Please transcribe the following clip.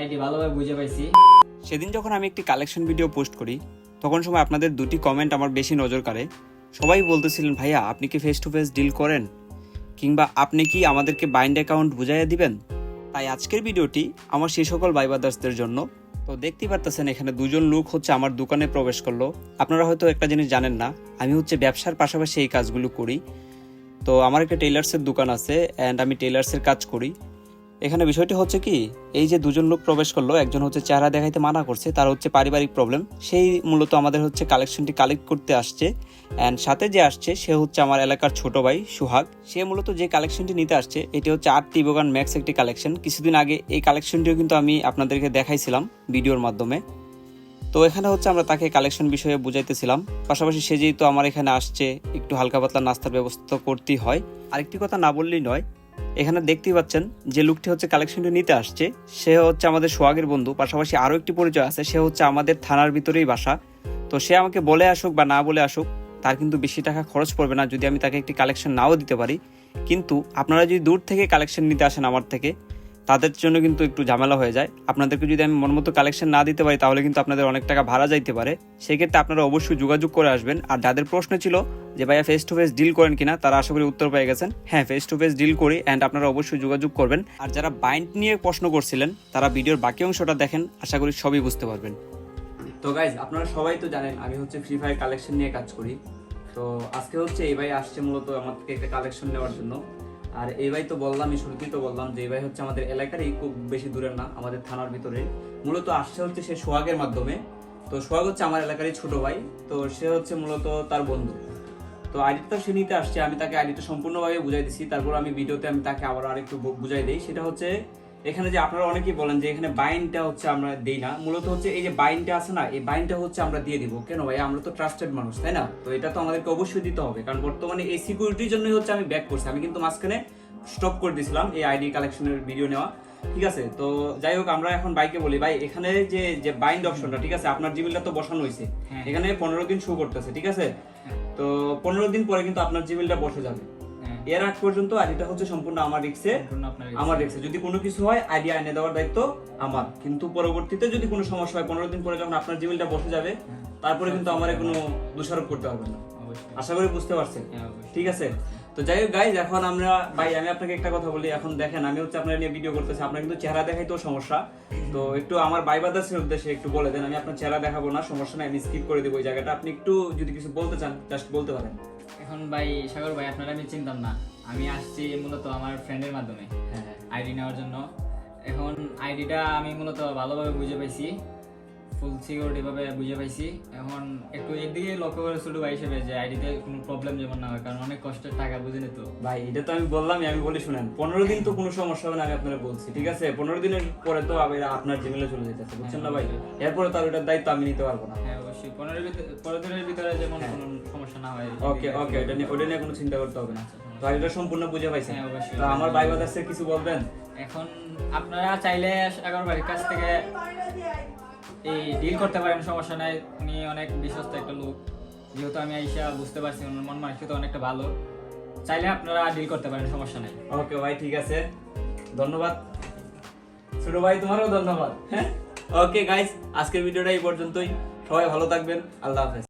ID ভালোভাবে বুঝে পাইছি। সেদিন যখন আমি একটি কালেকশন ভিডিও পোস্ট করি, তখন সময় আপনাদের দুটি কমেন্ট আমার বেশি নজর কাড়ে। সবাই বলতেছিলেন, ভাইয়া, আপনি কি ফেস টু ফেস ডিল করেন? কিংবা আপনি কি আমাদেরকে বাইন্ড অ্যাকাউন্ট বুঝাইয়া দিবেন? তাই আজকের ভিডিওটি আমার সেই সকল বাইবাদার্সদের জন্য। তো দেখতেই পারতেছেন, এখানে দুজন লোক হচ্ছে আমার দোকানে প্রবেশ করল। আপনারা হয়তো একটা জিনিস জানেন না, আমি হচ্ছে ব্যবসার পাশাপাশি এই কাজগুলো করি। তো আমার একটা টেলার্সের দোকান আছে অ্যান্ড আমি টেলার্সের কাজ করি। এখানে বিষয়টি হচ্ছে কি, এই যে দুজন লোক প্রবেশ করল, একজন হচ্ছে চেহারা দেখাইতে মানা করছে, তার হচ্ছে পারিবারিক প্রবলেম সেই মূলত আমাদের হচ্ছে কালেকশনটি কালেক্ট করতে আসছে অ্যান্ড সাথে যে আসছে, সে হচ্ছে আমার এলাকার ছোট ভাই সুহাগ। সে মূলত যে কালেকশনটি নিতে আসছে, এটি হচ্ছে আট টিবোগান ম্যাক্স একটি কালেকশন কিছুদিন আগে এই কালেকশনটিও কিন্তু আমি আপনাদেরকে দেখাইছিলাম ভিডিওর মাধ্যমে। তো এখানে হচ্ছে আমরা তাকে কালেকশন বিষয়ে বুঝাইতেছিলাম। পাশাপাশি সে যেহেতু আমার এখানে আসছে, একটু হালকা পাতলা নাস্তার ব্যবস্থা করতেই হয়। আরেকটি কথা না বললেই নয় এখানে দেখতেই পাচ্ছেন যে লুকটি হচ্ছে কালেকশনটি নিতে আসছে। সে হচ্ছে আমাদের সোহাগের বন্ধু। পাশাপাশি আরও একটি পরিচয় আছে, সে হচ্ছে আমাদের থানার ভিতরেই বাসা। তো সে আমাকে বলে আসুক বা না বলে আসুক, তার কিন্তু বেশি টাকা খরচ পড়বে না যদি আমি তাকে একটি কালেকশন নাও দিতে পারি। কিন্তু আপনারা যদি দূর থেকে কালেকশন নিতে আসেন আমার থেকে তাদের জন্য কিন্তু একটু ঝামেলা হয়ে যায়। আপনাদেরকে যদি আমি মন মতো কালেকশন না দিতে পারি, তাহলে কিন্তু আপনাদের অনেক টাকা ভাড়া যাইতে পারে। সেক্ষেত্রে আপনারা অবশ্যই যোগাযোগ করে আসবেন। আর যাদের প্রশ্ন ছিল যে, ভাইয়া ফেস টু ফেস ডিল করেন কিনা? তারা আশা করি উত্তর পেয়ে গেছেন। হ্যাঁ ফেস টু ফেস ডিল করি অ্যান্ড আপনারা অবশ্যই যোগাযোগ করবেন। আর যারা বাইন্ড নিয়ে প্রশ্ন করছিলেন, তারা ভিডিওর বাকি অংশটা দেখেন। আশা করি সবই বুঝতে পারবেন। তো গাইজ আপনারা সবাই তো জানেন, আমি হচ্ছে ফ্রি ফায়ার কালেকশন নিয়ে কাজ করি। তো আজকে হচ্ছে এই ভাই আসছে মূলত আমার থেকে একটা কালেকশন নেওয়ার জন্য। আর এই ভাই তো বললাম শুরুতেই তো বললাম যে এই ভাই হচ্ছে আমাদের এলাকারই খুব বেশি দূরের না, আমাদের থানার ভিতরে মূলত আসছে হচ্ছে সে সোহাগের মাধ্যমে। তো সোহাগ হচ্ছে আমার এলাকারই ছোট ভাই, তো সে হচ্ছে মূলত তার বন্ধু। তো আইডিটা সে নিতে আসছে, আমি তাকে আইডিটা সম্পূর্ণভাবে বুঝাই দিচ্ছি তারপর আমি ভিডিওতে আমি তাকে আবার আরেকটু বুঝাই দিই। সেটা হচ্ছে এখানে যে আপনারা অনেকেই বলেন যে এখানে বাইনটা হচ্ছে আমরা দেই না মূলত হচ্ছে এই যে বাইনটা আছে না এই বাইনটা হচ্ছে আমরা দিয়ে দিব। কেন ভাই? আমরা তো ট্রাস্টেড মানুষ তাই না? তো এটা তো আমাদেরকে অবশ্যই দিতে হবে কারণ বর্তমানে এই সিকিউরিটির জন্যই হচ্ছে আমি ব্যাক করছি। আমি কিন্তু মাঝখানে স্টপ করে দিয়েছিলাম এই আইডি কালেকশনের ভিডিও নেওয়া ঠিক আছে? তো যাই হোক আমরা এখন বাইকে বলি। ভাই এখানে যে যে বাইন্ড অপশনটা ঠিক আছে? আপনার জিমেলটা তো বসানো হয়েছে। হ্যাঁ। এখানে পনেরো দিন শো করতেছে ঠিক আছে? তো পনেরো দিন পরে কিন্তু আপনার জিমেলটা বসে যাবে। হ্যাঁ এর আগ পর্যন্ত আইডিটা হচ্ছে সম্পূর্ণ আমার রিক্সে আমার রিক্সে যদি কোনো কিছু হয় আইডিয়া এনে দেওয়ার দায়িত্ব আমার। কিন্তু পরবর্তীতে যদি কোনো সমস্যা হয় পনেরো দিন পরে যখন আপনার জিমেলটা বসে যাবে তারপরে কিন্তু আমার কোনো দোষারোপ করতে হবে না। আশা করি বুঝতে পারছেন। হ্যাঁ ঠিক আছে? তো যাই হোক গাইজ এখন আমরা ভাই আমি আপনাকে একটা কথা বলি এখন দেখেন আমি হচ্ছে আপনার নিয়ে ভিডিও করতেছি আপনার কিন্তু চেহারা দেখাইতেও সমস্যা। তো একটু আমার ভাই বাদাসের উদ্দেশ্যে একটু বলে দেন আমি আপনার চেহারা দেখাবো না সমস্যা নাই আমি স্কিপ করে দেবো ওই জায়গাটা। আপনি একটু যদি কিছু বলতে চান জাস্ট বলতে পারেন। এখন ভাই সাগর ভাই আপনারা আমি চিনতাম না। আমি আসছি মূলত আমার ফ্রেন্ডের মাধ্যমে হ্যাঁ হ্যাঁ। আইডি নেওয়ার জন্য। এখন আইডিটা আমি মূলত ভালোভাবে বুঝে পাইছি। ফুল সিকিউরিটি ভাবে বুঝে পাইছি। এখন একটু এদিকে লক্ষ্য করে ছোট ভাই হিসেবে যে আইডিতে কোনো প্রবলেম যেমন না হয় কারণ অনেক কষ্টের টাকা বুঝে নিত। ভাই এটা তো আমি বললামই আমি বলি শুনেন পনেরো দিন তো কোনো সমস্যা হবে না আমি আপনারা বলছি ঠিক আছে? পনেরো দিনের পরে তো আবার আপনার জিমেলে চলে যেতেছে বুঝছেন না ভাই? এরপরে তো আর ওটার দায়িত্ব আমি নিতে পারব না। হ্যাঁ অবশ্যই। পনেরো ভিতরে পনেরো দিনের ভিতরে যেমন হ্যাঁ। কোনো সমস্যা না হয় ওকে ওকে ওটা নিয়ে ওটা নিয়ে কোনো চিন্তা করতে হবে না। তো এটা সম্পূর্ণ বুঝে পাইছেন? হ্যাঁ, তো আমার ভাই কিছু বলবেন? এখন আপনারা চাইলে সাগর বাড়ির কাছ থেকে এই ডিল করতে পারেন, সমস্যা নাই। উনি অনেক বিশ্বস্ত একটা লোক। যেহেতু আমি আইসা বুঝতে পারছি, ওনার মন মানসিকতা অনেকটা ভালো। চাইলে আপনারা ডিল করতে পারেন, সমস্যা নাই। ওকে ভাই, ঠিক আছে। ধন্যবাদ। ছোট ভাই, তোমারও ধন্যবাদ। হ্যাঁ? ওকে গাইস আজকের ভিডিওটা এই পর্যন্তই। সবাই ভালো থাকবেন। আল্লাহ হাফেজ।